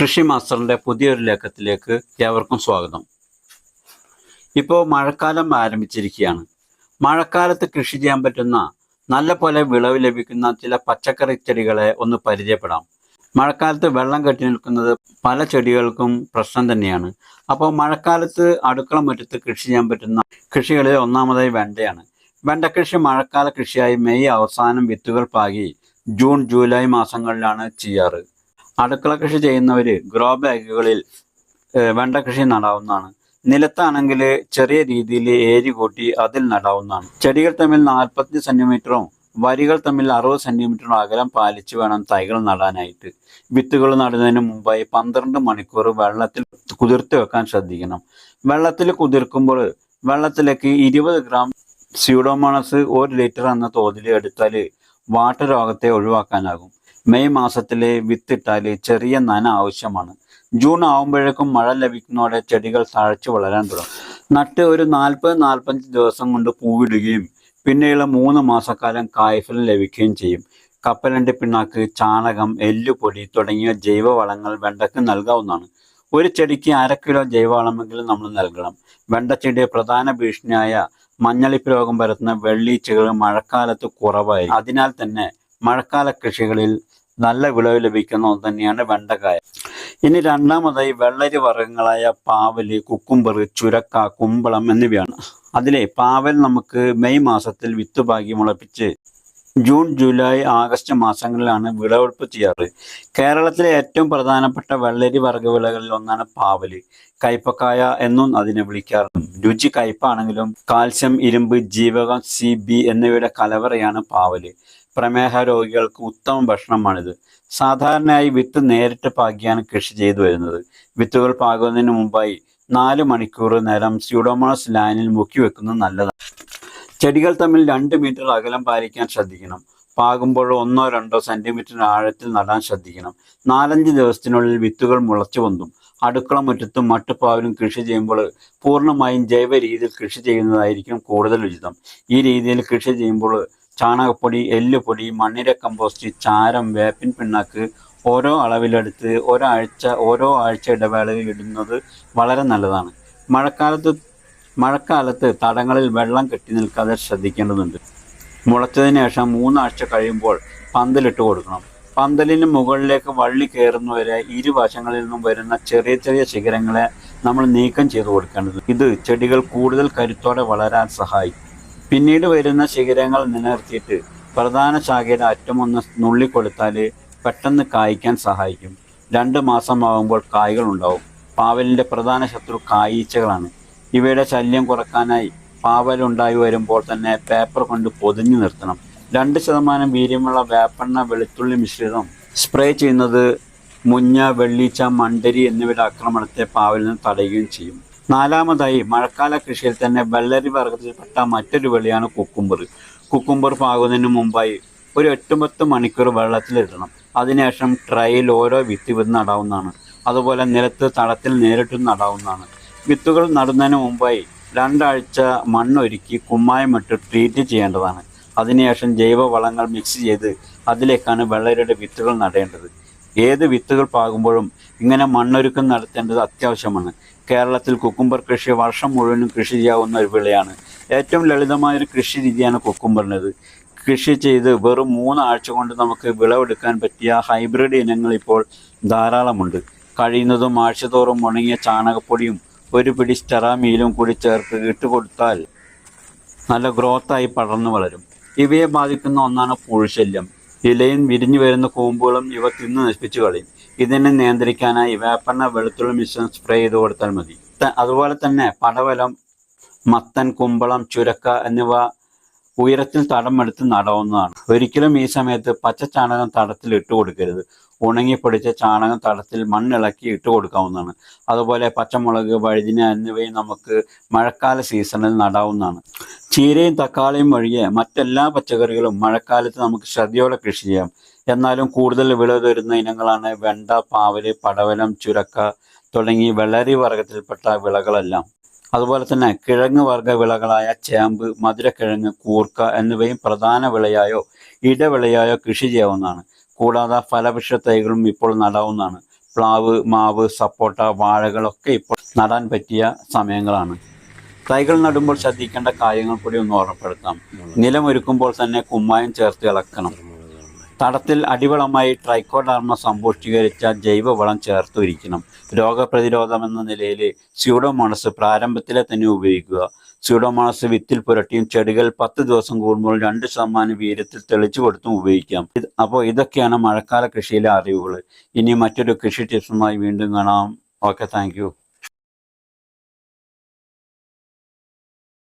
കൃഷി മാസ്റ്ററിന്റെ പുതിയൊരു ലേഖത്തിലേക്ക് ഏവർക്കും സ്വാഗതം. ഇപ്പോൾ മഴക്കാലം ആരംഭിച്ചിരിക്കുകയാണ്. മഴക്കാലത്ത് കൃഷി ചെയ്യാൻ പറ്റുന്ന നല്ല പോലെ വിളവ് ലഭിക്കുന്ന ചില പച്ചക്കറി ചെടികളെ ഒന്ന് പരിചയപ്പെടാം. മഴക്കാലത്ത് വെള്ളം കെട്ടി നിൽക്കുന്നത് പല ചെടികൾക്കും പ്രശ്നം തന്നെയാണ്. അപ്പോൾ മഴക്കാലത്ത് അടുക്കള മുറ്റത്ത് കൃഷി ചെയ്യാൻ പറ്റുന്ന കൃഷികളിൽ ഒന്നാമതായി വെണ്ടയാണ്. വെണ്ട കൃഷി മഴക്കാല കൃഷിയായി മെയ് അവസാനം വിത്തുകൾ പാകി ജൂൺ ജൂലൈ മാസങ്ങളിലാണ് ചെയ്യാറ്. അടുക്കള കൃഷി ചെയ്യുന്നവര് ഗ്രോ ബാഗുകളിൽ വെണ്ട കൃഷി നടാവുന്നതാണ്. നിലത്താണെങ്കിൽ ചെറിയ രീതിയിൽ ഏരി കൂട്ടി അതിൽ നടാവുന്നതാണ്. ചെടികൾ തമ്മിൽ നാൽപ്പത്തി സെന്റിമീറ്ററും വരികൾ തമ്മിൽ അറുപത് സെന്റിമീറ്ററും അകലം പാലിച്ച് വേണം തൈകൾ നടാനായിട്ട്. വിത്തുകൾ നടുന്നതിന് മുമ്പായി പന്ത്രണ്ട് മണിക്കൂർ വെള്ളത്തിൽ കുതിർത്ത് വെക്കാൻ ശ്രദ്ധിക്കണം. വെള്ളത്തിൽ കുതിർക്കുമ്പോൾ വെള്ളത്തിലേക്ക് ഇരുപത് ഗ്രാം സ്യൂഡോമോണസ് ഒരു ലിറ്റർ എന്ന തോതിൽ എടുത്താൽ വാട്ടരോഗത്തെ ഒഴിവാക്കാനാകും. മെയ് മാസത്തിലെ വിത്തിട്ടാൽ ചെറിയ നന ആവശ്യമാണ്. ജൂൺ ആവുമ്പോഴേക്കും മഴ ലഭിക്കുന്നതോടെ ചെടികൾ തഴച്ചു വളരാൻ തുടങ്ങും. നട്ട് ഒരു നാൽപ്പത് നാൽപ്പത്തഞ്ച് ദിവസം കൊണ്ട് പൂവിടുകയും പിന്നെയുള്ള മൂന്ന് മാസക്കാലം കായ്ഫലം ലഭിക്കുകയും ചെയ്യും. കപ്പലണ്ടി പിണ്ണാക്ക് ചാണകം എല്ലുപൊടി തുടങ്ങിയ ജൈവവളങ്ങൾ വെണ്ടയ്ക്ക് നൽകാവുന്നതാണ്. ഒരു ചെടിക്ക് അര കിലോ ജൈവവളമെങ്കിലും നമ്മൾ നൽകണം. വെണ്ടച്ചെടിയെ പ്രധാന ഭീഷണിയായ മഞ്ഞളിപ്പ് രോഗം പരത്തുന്ന വെള്ളീച്ചകൾ മഴക്കാലത്ത് കുറവായി അതിനാൽ തന്നെ മഴക്കാല കൃഷികളിൽ നല്ല വിളവ് ലഭിക്കുന്ന ഒന്ന് തന്നെയാണ് വെണ്ടക്കായ. ഇനി രണ്ടാമതായി വെള്ളരി വർഗങ്ങളായ പാവൽ കുക്കുംബർ ചുരക്ക കുമ്പളം എന്നിവയാണ്. അതിലെ പാവൽ നമുക്ക് മെയ് മാസത്തിൽ വിത്ത് ഭാഗ്യം മുളപ്പിച്ച് ജൂൺ ജൂലൈ ആഗസ്റ്റ് മാസങ്ങളിലാണ് വിളവെടുപ്പ് ചെയ്യാറ്. കേരളത്തിലെ ഏറ്റവും പ്രധാനപ്പെട്ട വെള്ളരി വർഗ വിളകളിൽ ഒന്നാണ് പാവൽ. കയ്പക്കായ എന്നും അതിനെ വിളിക്കാറുണ്ട്. രുചി കയ്പാണെങ്കിലും കാൽസ്യം ഇരുമ്പ് ജീവകം സി ബി എന്നിവയുടെ കലവറയാണ് പാവൽ. പ്രമേഹ രോഗികൾക്ക് ഉത്തമ ഭക്ഷണമാണിത്. സാധാരണയായി വിത്ത് നേരിട്ട് പാകിയാണ് കൃഷി ചെയ്തു വരുന്നത്. വിത്തുകൾ പാകുന്നതിന് മുമ്പായി നാല് മണിക്കൂർ നേരം സ്യൂഡോമോണസ് ലാനിൽ മുക്കി വെക്കുന്നത് നല്ലതാണ്. ചെടികൾ തമ്മിൽ രണ്ട് മീറ്റർ അകലം പാലിക്കാൻ ശ്രദ്ധിക്കണം. പാകുമ്പോഴോ ഒന്നോ രണ്ടോ സെന്റിമീറ്റർ ആഴത്തിൽ നടാൻ ശ്രദ്ധിക്കണം. നാലഞ്ച് ദിവസത്തിനുള്ളിൽ വിത്തുകൾ മുളച്ചു പൊന്തും. അടുക്കള മുറ്റത്തും മട്ടുപ്പാവിലും കൃഷി ചെയ്യുമ്പോൾ പൂർണമായും ജൈവ രീതിയിൽ കൃഷി ചെയ്യുന്നതായിരിക്കും കൂടുതൽ ഉചിതം. ഈ രീതിയിൽ കൃഷി ചെയ്യുമ്പോൾ ചാണകപ്പൊടി എല്ലുപൊടി മണ്ണിര കമ്പോസ്റ്റ് ചാരം വേപ്പിൻ പിണ്ണാക്ക് ഓരോ അളവിലെടുത്ത് ഒരാഴ്ച ഓരോ ആഴ്ച ഇടവേളയിൽ ഇടുന്നത് വളരെ നല്ലതാണ്. മഴക്കാലത്ത് മഴക്കാലത്ത് തടങ്ങളിൽ വെള്ളം കെട്ടി നിൽക്കാതെ ശ്രദ്ധിക്കേണ്ടതുണ്ട്. മുളച്ചതിന് ശേഷം മൂന്നാഴ്ച കഴിയുമ്പോൾ പന്തലിട്ട് കൊടുക്കണം. പന്തലിന് മുകളിലേക്ക് വള്ളി കയറുന്നവരെ ഇരുവശങ്ങളിൽ നിന്നും വരുന്ന ചെറിയ ചെറിയ ശിഖരങ്ങളെ നമ്മൾ നീക്കം ചെയ്തു കൊടുക്കേണ്ടത് ഇത് ചെടികൾ കൂടുതൽ കരുത്തോടെ വളരാൻ സഹായിക്കും. പിന്നീട് വരുന്ന ശിഖരങ്ങൾ നിലനിർത്തിയിട്ട് പ്രധാന ശാഖയുടെ അറ്റമൊന്ന് നുള്ളിക്കൊടുത്താൽ പെട്ടെന്ന് കായ്ക്കാൻ സഹായിക്കും. രണ്ട് മാസമാകുമ്പോൾ കായ്കൾ ഉണ്ടാവും. പാവലിന്റെ പ്രധാന ശത്രു കായീച്ചകളാണ്. ഇവയുടെ ശല്യം കുറക്കാനായി പാവൽ ഉണ്ടായി വരുമ്പോൾ തന്നെ പേപ്പർ കൊണ്ട് പൊതിഞ്ഞു നിർത്തണം. രണ്ട് ശതമാനം വീര്യമുള്ള വേപ്പെണ്ണ വെളുത്തുള്ളി മിശ്രിതം സ്പ്രേ ചെയ്യുന്നത് മുഞ്ഞ വെള്ളീച്ച മണ്ടരി എന്നിവയുടെ ആക്രമണത്തെ പാവലിന് തടയുകയും ചെയ്യും. നാലാമതായി മഴക്കാല കൃഷിയിൽ തന്നെ വെള്ളരി വർഗത്തിൽപ്പെട്ട മറ്റൊരു വെളിയാണ് കുക്കുംബർ. കുക്കുംബർ പാകുന്നതിന് മുമ്പായി ഒരു എട്ടുപത്ത് മണിക്കൂർ വെള്ളത്തിലിടണം അതിനുശേഷം ട്രയിൽ ഓരോ വിത്ത് വിത്ത് നടാവുന്നതാണ്. അതുപോലെ നിലത്ത് തടത്തിൽ നേരിട്ടും നടാവുന്നതാണ്. വിത്തുകൾ നടുന്നതിന് മുമ്പായി രണ്ടാഴ്ച മണ്ണൊരുക്കി കുമ്മായമിട്ട് ട്രീറ്റ് ചെയ്യേണ്ടതാണ്. അതിനുശേഷം ജൈവവളങ്ങൾ മിക്സ് ചെയ്ത് അതിലേക്കാണ് വെള്ളരിയുടെ വിത്തുകൾ നടേണ്ടത്. ഏത് വിത്തുകൾ പാകുമ്പോഴും ഇങ്ങനെ മണ്ണൊരുക്കം നടത്തേണ്ടത് അത്യാവശ്യമാണ്. കേരളത്തിൽ കുക്കുംബർ കൃഷി വർഷം മുഴുവനും കൃഷി ചെയ്യാവുന്ന ഒരു വിളയാണ്. ഏറ്റവും ലളിതമായ ഒരു കൃഷി രീതിയാണ് കുക്കുംബറിനത് കൃഷി ചെയ്ത് വെറും മൂന്നാഴ്ച കൊണ്ട് നമുക്ക് വിളവെടുക്കാൻ പറ്റിയ ഹൈബ്രിഡ് ഇനങ്ങൾ ഇപ്പോൾ ധാരാളമുണ്ട്. കഴിയുന്നതും ആഴ്ചതോറും ഉണങ്ങിയ ചാണകപ്പൊടിയും ഒരു പിടി സ്റ്റെറാമീലും കൂടി ചേർത്ത് ഇട്ടുകൊടുത്താൽ നല്ല ഗ്രോത്തായി പടർന്നു വളരും. ഇവയെ ബാധിക്കുന്ന ഒന്നാണ് പുഴുശല്യം. ഇലയും വിരിഞ്ഞു വരുന്ന കൂമ്പുകളും ഇവ തിന്ന് നശിപ്പിച്ചു കളയും. ഇതിനെ നിയന്ത്രിക്കാനായി വേപ്പെണ്ണ വെളുത്തുള്ളി മിശ്രം സ്പ്രേ ചെയ്ത് കൊടുത്താൽ മതി. അതുപോലെ തന്നെ പടവലം മത്തൻ കുമ്പളം ചുരക്ക എന്നിവ ഉയരത്തിൽ തടമെടുത്ത് നടവുന്നതാണ്. ഒരിക്കലും ഈ സമയത്ത് പച്ച ചാണകം തടത്തിൽ ഇട്ട് കൊടുക്കരുത്. ഉണങ്ങിപ്പൊടിച്ച ചാണകം തടത്തിൽ മണ്ണിളക്കി ഇട്ട് കൊടുക്കാവുന്നതാണ്. അതുപോലെ പച്ചമുളക് വഴുതിന എന്നിവയും നമുക്ക് മഴക്കാല സീസണിൽ നടാവുന്നതാണ്. ചീരയും തക്കാളിയും ഒഴികെ മറ്റെല്ലാ പച്ചക്കറികളും മഴക്കാലത്ത് നമുക്ക് ശ്രദ്ധയോടെ കൃഷി ചെയ്യാം. എന്നാലും കൂടുതൽ വിളവ് തരുന്ന ഇനങ്ങളാണ് വെണ്ട പാവൽ പടവലം ചുരക്ക തുടങ്ങി വെള്ളരി വർഗത്തിൽപ്പെട്ട വിളകളെല്ലാം. അതുപോലെ തന്നെ കിഴങ്ങ് വർഗ വിളകളായ ചേമ്പ് മധുരക്കിഴങ്ങ് കൂർക്ക എന്നിവയും പ്രധാന വിളയായോ ഇടവിളയായോ കൃഷി ചെയ്യാവുന്നതാണ്. കൂടാതെ ഫലവൃക്ഷ തൈകളും ഇപ്പോൾ നടാവുന്നതാണ്. പ്ലാവ് മാവ് സപ്പോട്ട വാഴകളൊക്കെ ഇപ്പോൾ നടാൻ പറ്റിയ സമയങ്ങളാണ്. തൈകൾ നടുമ്പോൾ ശ്രദ്ധിക്കേണ്ട കാര്യങ്ങൾ കൂടി ഒന്ന് ഓർമ്മപ്പെടുത്താം. നിലമൊരുക്കുമ്പോൾ തന്നെ കുമ്മായം ചേർത്ത് ഇളക്കണം. തടത്തിൽ അടിവളമായി ട്രൈക്കോഡാർമ സമ്പുഷ്ടീകരിച്ച ജൈവവളം ചേർത്തൊരിക്കണം. രോഗപ്രതിരോധം എന്ന നിലയിൽ സ്യൂഡോമോണസ് പ്രാരംഭത്തിലെ തന്നെ ഉപയോഗിക്കുക. സ്യൂഡോമോണസ് വിത്തിൽ പുരട്ടിയും ചെടികൾ പത്ത് ദിവസം കൂടുമ്പോൾ രണ്ട് ശതമാനം വീര്യത്തിൽ തെളിച്ചു കൊടുത്തും ഉപയോഗിക്കാം. അപ്പോൾ ഇതൊക്കെയാണ് മഴക്കാല കൃഷിയിലെ അറിവുകൾ ഇനി മറ്റൊരു കൃഷി ടിപ്സുമായി വീണ്ടും കാണാം. Okay thank